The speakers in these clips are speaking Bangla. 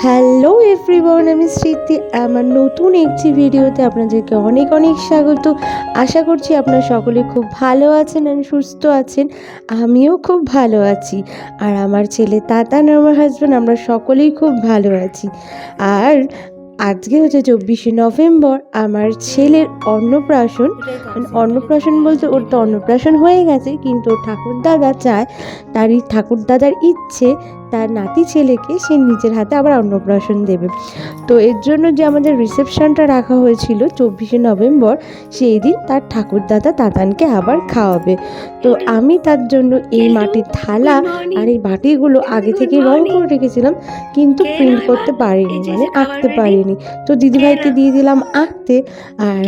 হ্যালো এভরিওয়ান আমি স্মৃতি। আমার নতুন একটি ভিডিওতে আপনাদেরকে অনেক অনেক স্বাগত। আশা করছি আপনারা সকলে খুব ভালো আছেন আর সুস্থ আছেন। আমিও খুব ভালো আছি। আর আমার ছেলে তাতান আমার হাজব্যান্ড আমরা সকলেই খুব ভালো আছি। আর আজকে হচ্ছে চব্বিশে নভেম্বর, আমার ছেলের অন্নপ্রাশন। মানে অন্নপ্রাশন বলতে ওর তো অন্নপ্রাশন হয়ে গেছে, কিন্তু ওর ঠাকুরদাদা চায় তার এই ঠাকুরদাদার ইচ্ছে তার নাতি ছেলেকে সে নিজের হাতে আবার অন্নপ্রাশন দেবে। তো এর জন্য যে আমাদের রিসেপশনটা রাখা হয়েছিল চব্বিশে নভেম্বর সেই দিন তার ঠাকুরদাদা তাতানকে আবার খাওয়াবে। তো আমি তার জন্য এই মাটির থালা আর এই বাটিগুলো আগে থেকে রং করে রেখেছিলাম কিন্তু প্রিন্ট করতে পারিনি মানে আঁকতে পারিনি। তো দিদিভাইকে দিয়ে দিলাম আঁকতে আর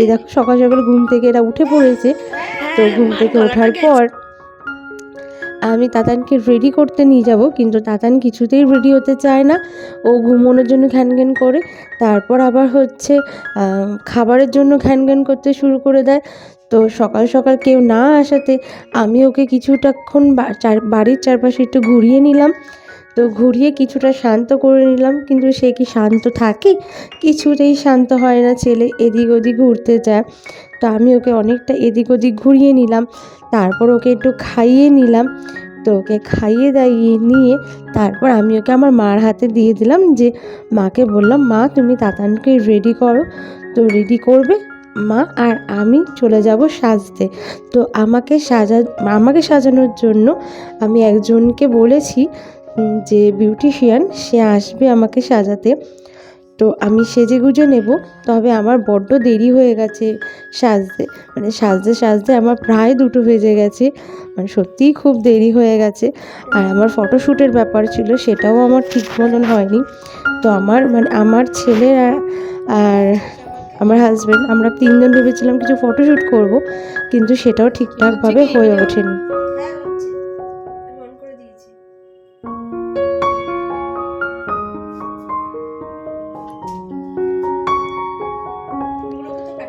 এই দেখো সকাল সকাল ঘুম থেকে এরা উঠে পড়েছে। তো ঘুম থেকে ওঠার পর আমি তাতানকে রেডি করতে নিয়ে যাব, কিন্তু তাতান কিছুতেই রেডি হতে চায় না। ও ঘুমোনোর জন্য ঘ্যান ঘ্যান করে, তারপর আবার হচ্ছে খাবারের জন্য ঘ্যান ঘ্যান করতে শুরু করে দেয়। তো সকাল সকাল কেউ না আসাতে আমি ওকে কিছুটাক্ষণ বাড়ির চারপাশে একটু ঘুরিয়ে নিলাম। তো ঘুরিয়ে কিছুটা শান্ত করে নিলাম, কিন্তু সে কি শান্ত থাকে? কিছুতেই শান্ত হয় না, ছেলে এদিক ওদিক ঘুরতে যায়। তো আমি ওকে অনেকটা এদিক ওদিক ঘুরিয়ে নিলাম, তারপর ওকে একটু খাইয়ে নিলাম। তো ওকে খাইয়ে দাইয়ে নিয়ে তারপর আমি ওকে আমার মার হাতে দিয়ে দিলাম যে, মাকে বললাম, মা, তুমি তাতানকে রেডি করো। তো রেডি করবে মা আর আমি চলে যাব সাজতে। তো আমাকে সাজা, আমাকে সাজানোর জন্য আমি একজনকে বলেছি যে বিউটিশিয়ান সে আসবে আমাকে সাজাতে। তো আমি সেজে গুজে নেব, তবে আমার বড্ড দেরি হয়ে গেছে সাজতে। মানে সাজতে সাজতে আমার প্রায় দুটো বেজে গেছে মানে সত্যিই খুব দেরি হয়ে গেছে। আর আমার ফটোশ্যুটের ব্যাপার ছিল, সেটাও আমার ঠিক মতন হয়নি। তো আমার মানে আমার ছেলে আর আমার হাজব্যান্ড আমরা তিনজন ভেবেছিলাম কিছু ফটোশ্যুট করব, কিন্তু সেটাও ঠিকঠাকভাবে হয়ে ওঠেনি।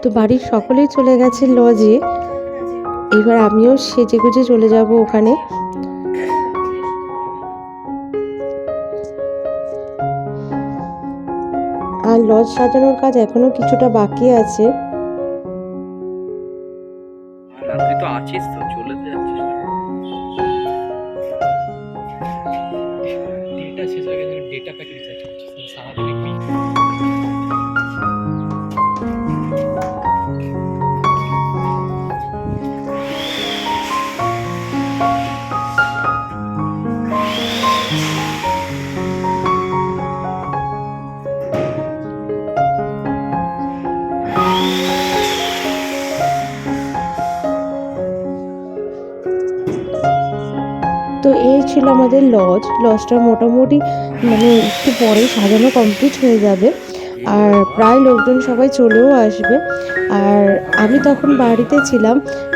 তো বাড়ির সকলেই চলে গেছে লজে। এবার আমিও সেজে গুজে চলে যাব ওখানে। আর লজ সাজানোর কাজ এখনও কিছুটা বাকি আছে। ডেটা ছিল আমাদের লজ লজটা মোটামুটি মানে একটু পরে সাজানো কমপ্লিট হয়ে যাবে। আর প্রায় লোকজন সবাই চলেও আসবে। আর আমি তখন বাড়িতে ছিলাম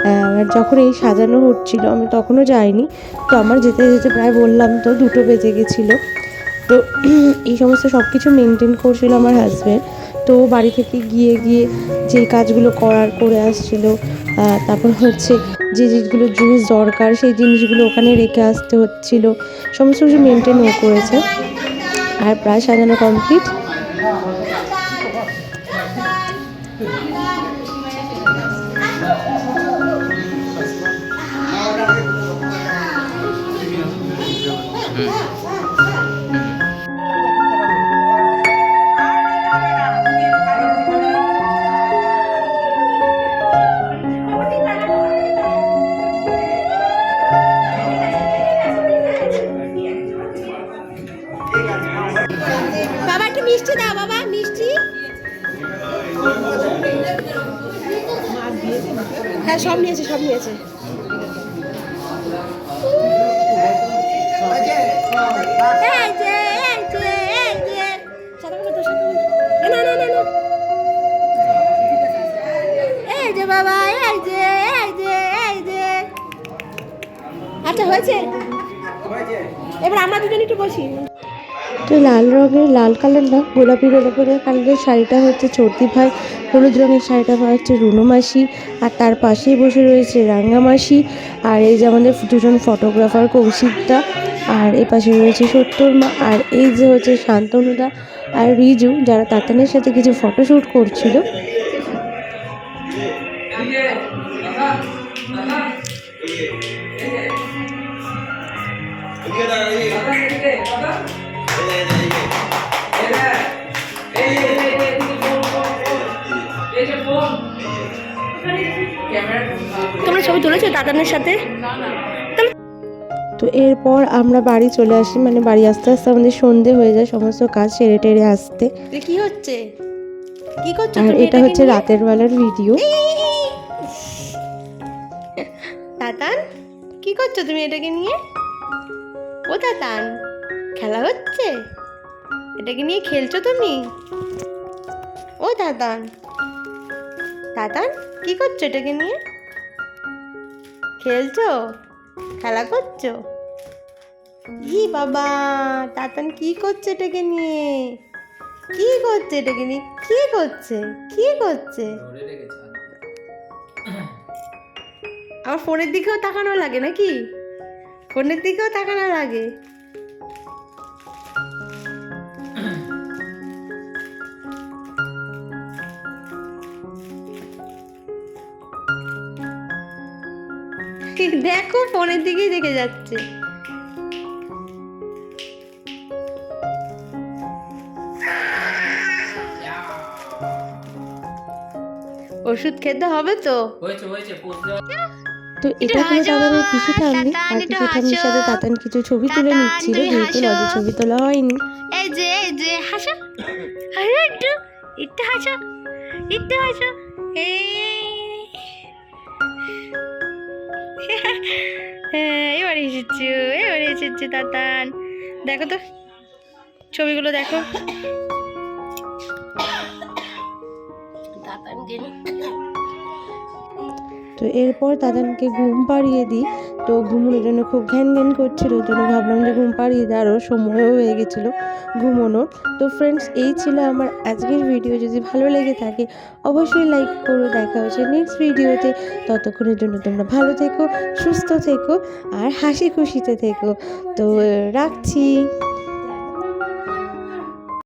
আহ, যখন এই সাজানো হচ্ছিল আমি তখনও যাইনি। তো আমার যেতে যেতে প্রায় বললাম তো দুটো বেজে গেছিল। তো এই সমস্ত সব কিছু মেনটেন করছিল আমার হাজব্যান্ড তো বাড়ি থেকে গিয়ে গিয়ে যে কাজগুলো করার করে আসছিল তারপর হচ্ছে যে জিনিসগুলো, জিনিস দরকার, সেই জিনিসগুলো ওখানে রেখে আসতে হচ্ছিল। সমস্ত কিছু মেনটেন ও করেছে। আর প্রায় সাজানো কমপ্লিট বাবা একটু মিষ্টি দাও বাবা, মিষ্টি। হ্যাঁ সব নিয়েছে সব নিয়েছে। আচ্ছা হয়েছে? এবার আমরা দুজন একটু বসি। তো লাল রঙের, লাল কালার না, গোলাপি গোলাপি কালারের শাড়িটা হচ্ছে চর্দি ভাই, হলুদ রঙের শাড়িটা হচ্ছে রুনো মাসি, আর তার পাশেই বসে রয়েছে রাঙ্গা মাসি, আর এই যে আমাদের দুজন ফটোগ্রাফার কৌশিকদা, আর এপাশে রয়েছে সত্তর মা আর এই যে হচ্ছে শান্তনুদা আর রিজু, যারা তাতানের সাথে কিছু ফটোশ্যুট করছিল। তোমরা ছবি তুলেছো দাদানের সাথে? তো এরপর আমরা বাড়ি চলে আসি মানে বাড়ি আসতে আসতে আমাদের সন্ধে হয়ে যায় সমস্ত কাজ সেরে টেরে আসতে। কি হচ্ছে? কি করছ আর এটা হচ্ছে? রাতের বেলার ভিডিও। তাতান কি করছ তুমি এটাকে নিয়ে? ও তাতান খেলা হচ্ছে? এটাকে নিয়ে খেলছো তুমি? ও দাদান দাদান কি করছ এটাকে নিয়ে? খেলছো? খেলা করছ? ই বাবা, তাতান কি করছে এটাকে নিয়ে? কি করছে এটাকে নিয়ে? কি করছে? কি করছে? আমার ফোনের দিকেও তাকানো লাগে নাকি? ফোনের দিকেও তাকানো লাগে। দেখো ফোনের দিকেই দেখে যাচ্ছে। ওষুধ খেতে হবে তো? তো এটা পিসি ঠাম্মি আর পিসি ঠাম্মির সাথে তাতান কিছু ছবি তুলে নিচ্ছিল যেহেতু লজে ছবি তোলা হয়নি। এই যে এই যে হাসো। আরে একটু একটু হাসো। একটু হাসো। এই এবার এসেছ এবার এসেছে তাতান। দেখো তো ছবিগুলো দেখো। তো এরপর তাতানকে ঘুম পাড়িয়ে দিই। তো ঘুমোনোর জন্য খুব ঘ্যান ঘ্যান করছিল ওই জন্য ভাবলাম যে ঘুম পাড়িয়ে দিই আরও সময়ও হয়ে গেছিল। ঘুমোনোর। তো ফ্রেন্ডস এই ছিল আমার আজকের ভিডিও যদি ভালো লেগে থাকে, অবশ্যই লাইক করো। দেখা হচ্ছে নেক্সট ভিডিওতে ততক্ষণের জন্য তোমরা ভালো থেকো, সুস্থ থেকো, আর হাসি খুশিতে থেকো। তো রাখছি।